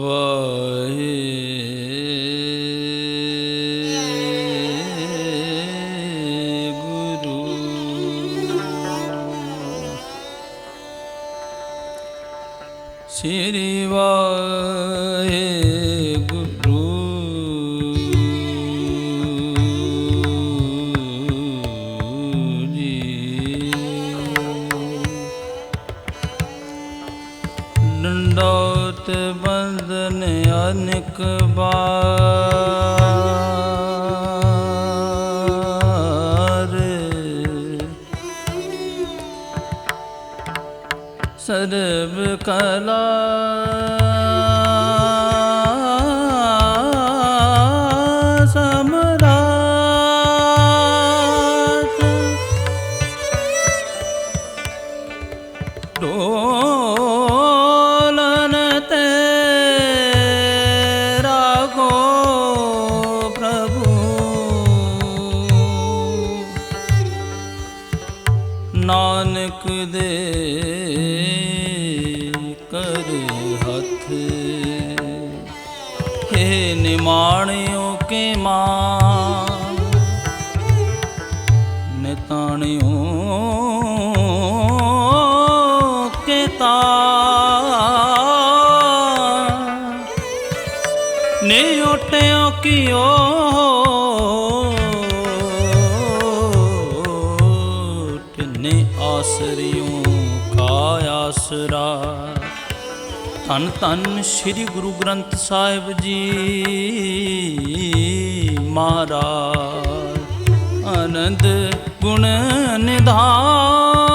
ਵਾਹਿਗੁਰੂ ਡੰਡੋਤ ਬੰਦਨ ਅਨਕ ਬਾਰ। ਸਰਬ ਕਲਾ ਕਰ ਹੱਥ। ਹੈ ਨਿਮਾਣਿਓ ਕੇ ਮਾਂ ਆਸਰਾ ਧੰਨ ਧੰਨ ਸ੍ਰੀ ਗੁਰੂ ਗ੍ਰੰਥ ਸਾਹਿਬ ਜੀ ਮਹਾਰਾਜ। ਆਨੰਦ ਗੁਣ ਨਿਧਾਨ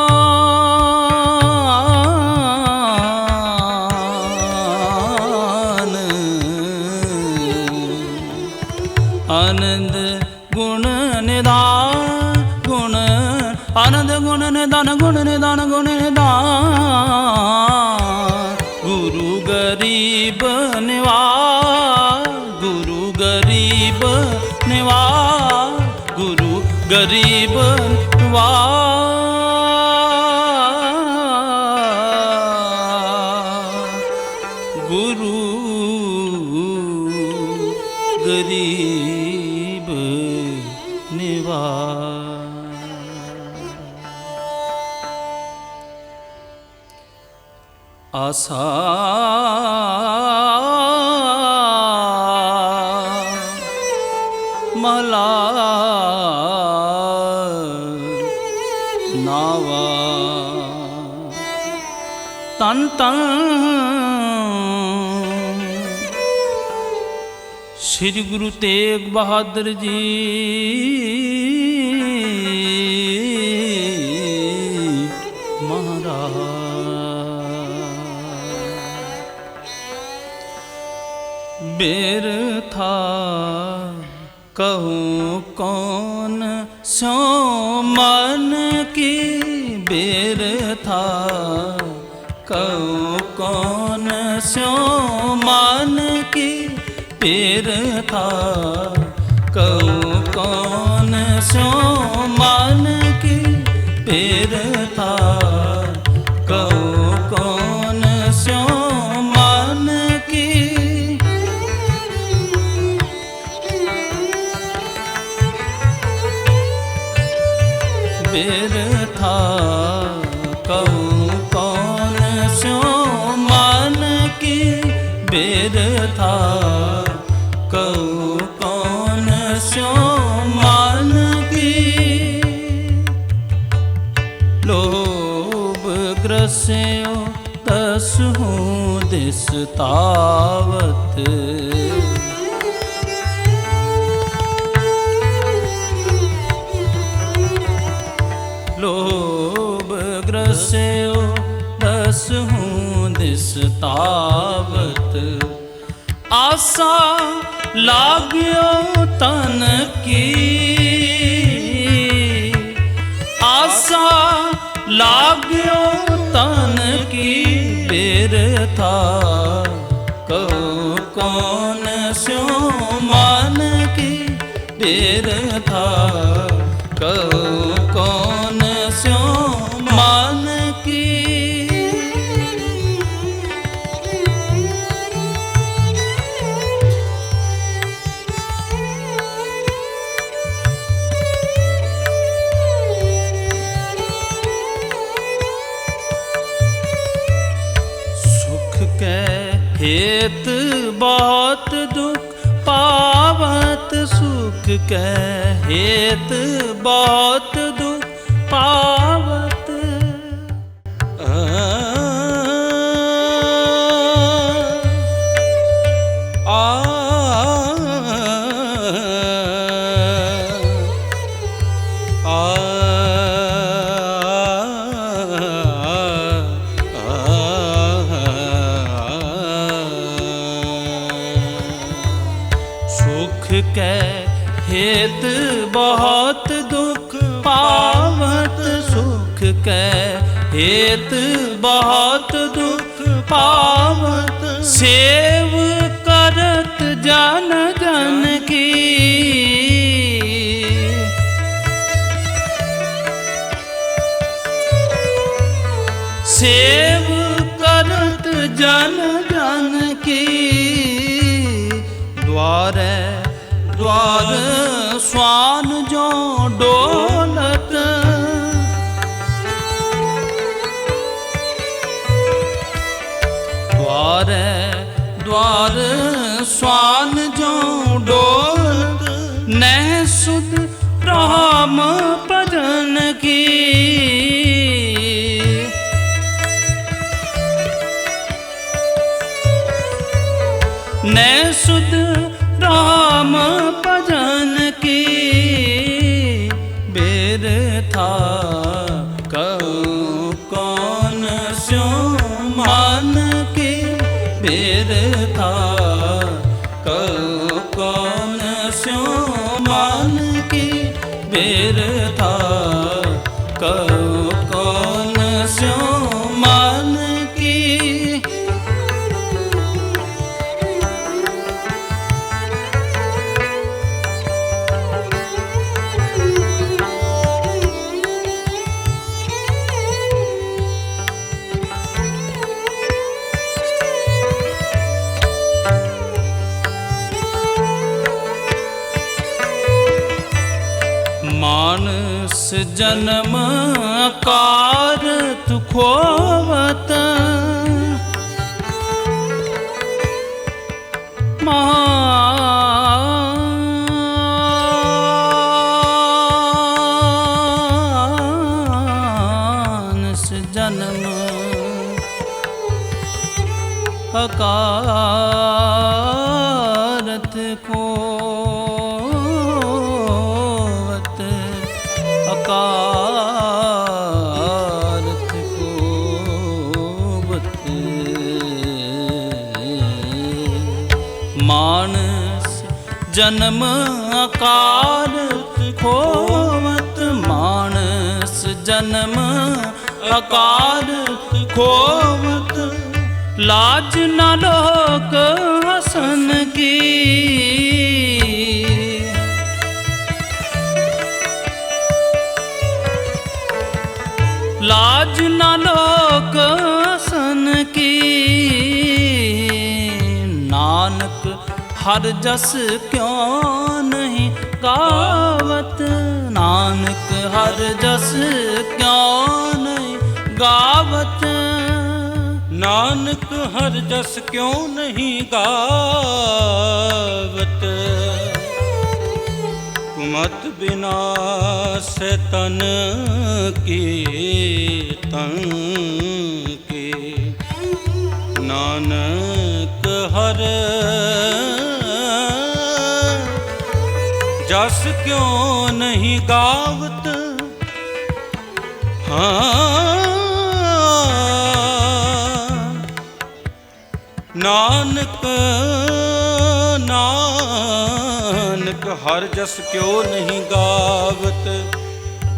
ਗਰੀਬ ਨਿਵਾਸ ਗੁਰੂ ਗਰੀਬ ਨਿਵਾਸ। ਤਨ ਤਨ ਸ੍ਰੀ ਗੁਰੂ ਤੇਗ ਬਹਾਦਰ ਜੀ। ਮਹਾਰਾਜ। ਬਿਰਥਾ ਕਹੂੰ ਕੌਣ? ਸੋ ਮਨ ਕੀ ਬੇਰ ਕੌਣ ਸੋ ਮਨ ਕੀ ਬਿਰਥਾ ਕਹੂੰ ਕੌਣ ਸੋ ਮਨ ਕੀ ਬਿਰਥਾ ਕਹੂੰ ਗ੍ਰਸਿਓ ਤਸਹੂ ਦਿਸ ਤਾਵਤ। ਲੋਭ ਗ੍ਰਸਿਓ ਦਸਹੂ ਦਿਸ ਤਾਵਤ। ਆਸਾ ਲਾਗਿਓ ਤਨ ਕੀ। ਆਸਾ ਲਾਗਿਓ ਤਨ ਕੀ ਬਿਰਥਾ ਕਉ ਕੌਣ ਸਿਉ ਮਨ ਕੀ ਹੇਤ ਬਹੁਤ ਦੁਖ ਪਾਵਤ ਸੁਖ ਕੈ ਹੇਤ ਬਹੁਤ ਦੁਖ ਪਾਵਤ ਕੈ ਹੇਤ ਬਹੁਤ ਦੁਖ ਪਾਵਤ, ਸੇਵ ਕਰਤ ਜਨ ਜਨ ਕੀ। ਸੇਵ ਕਰਤ ਜਨ ਜਨ ਕੀ। ਦਵਾਰੈ ਦੁਆਰ ਸਵਾਨ ਨੈ ਸੁਧ ਰਾਮ ਭਜ ਮਾਨਸ ਜਨਮ ਕਾਰਤ ਖੋਵਤ। ਮਾਨਸ ਜਨਮ ਅਕਾਰਤ ਕੋਵਤ ਜਨਮ ਅਕਾਰਤ ਖੋਵਤ ਮਾਨਸ ਜਨਮ ਅਕਾਰਤ ਖੋਵਤ ਲਾਜ ਨਾ ਲੋਕ ਹਸਨ ਕੀ। ਲਾਜ ਨਾ ਲੋਕ ਹਸਨ ਕੀ। ਨਾਨਕ ਹਰ ਜਸ ਕਿਉ ਨਹੀਂ ਗਾਵਤ? ਨਾਨਕ ਹਰ ਜਸ ਕਿਉ ਨਹੀਂ ਗਾਵਤ? ਨਾਨਕ ਹਰ ਜਸ ਕਿਉ ਨਹੀਂ ਗਾਵਤ? ਕੁਮਤ ਬਿਨਾਸ ਤਨ ਕੀ ਤਨ ਕੀ। ਨਾਨਕ ਹਰ ਕਿਉ ਨਹੀਂ ਗਾਵਤ ਹਾਂ। ਨਾਨਕ ਨਾਨਕ, ਹਰ ਜਸ ਕਿਉ ਨਹੀਂ ਗਾਵਤ?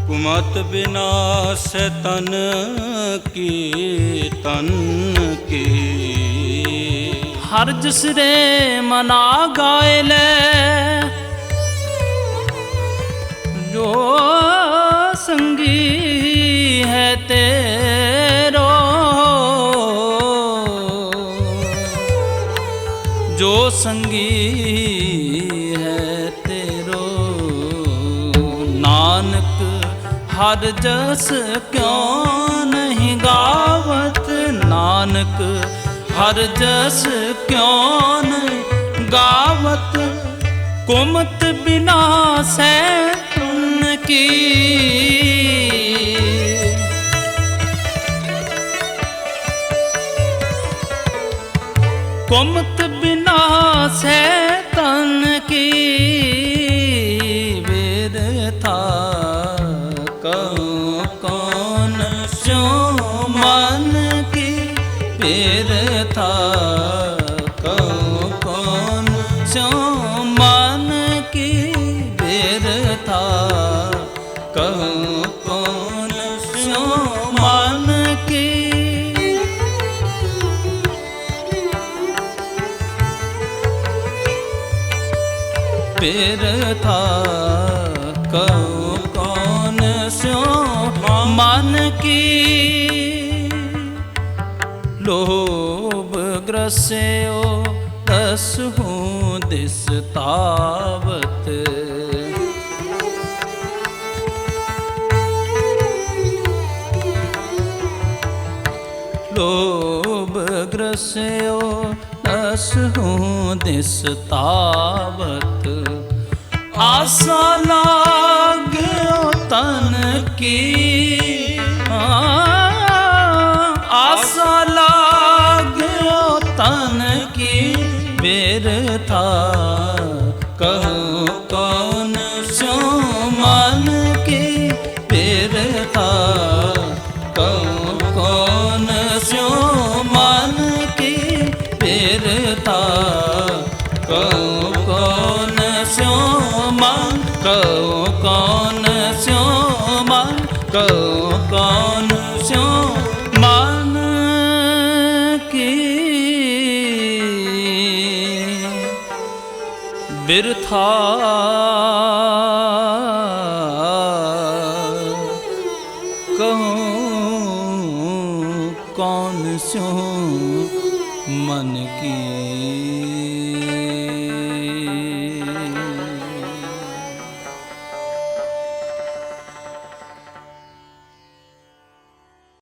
ਕੁਮਤ ਬਿਨਾਸ ਤਨ ਕੀ ਤਨ ਕੀ? ਹਰ ਜਿਸ ਰੇ ਮਨਾ ਗਾਏ ਲੈ ਜੋ ਸੰਗੀ ਹੈ ਤੇਰੋ। ਜੋ ਸੰਗੀ ਹੈ ਤੇਰੋ। ਨਾਨਕ ਹਰ ਜਸ ਕਿਉ ਨਹੀਂ ਗਾਵਤ? ਨਾਨਕ ਹਰ ਜਸ ਕਿਉ ਨ ਗਾਵਤ? ਕੁਮਤ ਬਿਨਾਸੈ ਤੁਨ ਕੀ? ਕੁਮਤ ਬਿਨਾਸੈ ਤਨ ਕੀ ਵਿਰਥਾ ਕਉ ਕੌਨ ਸੋ ਮਨ ਕੀ ਵਿਰਥਾ ਕਉ ਬਿਰਥਾ ਕਉ ਕੌਨ ਸਿਓ ਮਨ ਕੀ? ਲੋਭ ਗ੍ਰਸਿਓ ਦਸਹੂ ਦਿਸ ਤਾਵਤ। ਲੋਭ ਗ੍ਰਸਿਓ ਦਸਹੂ ਦਿਸ ਤਾਵਤ। ਆਸਾ ਲਾਗਿਓ ਤਨ ਕੀ। ਆ, ਆਸਾ ਲਾਗਿਓ ਤਨ ਕੀ। ਬਿਰਥਾ ਕਹੂੰ ਕੌਣ ਸੋ ਮਨ ਕੀ। ਬਿਰਥਾ ਬਿਰਥਾ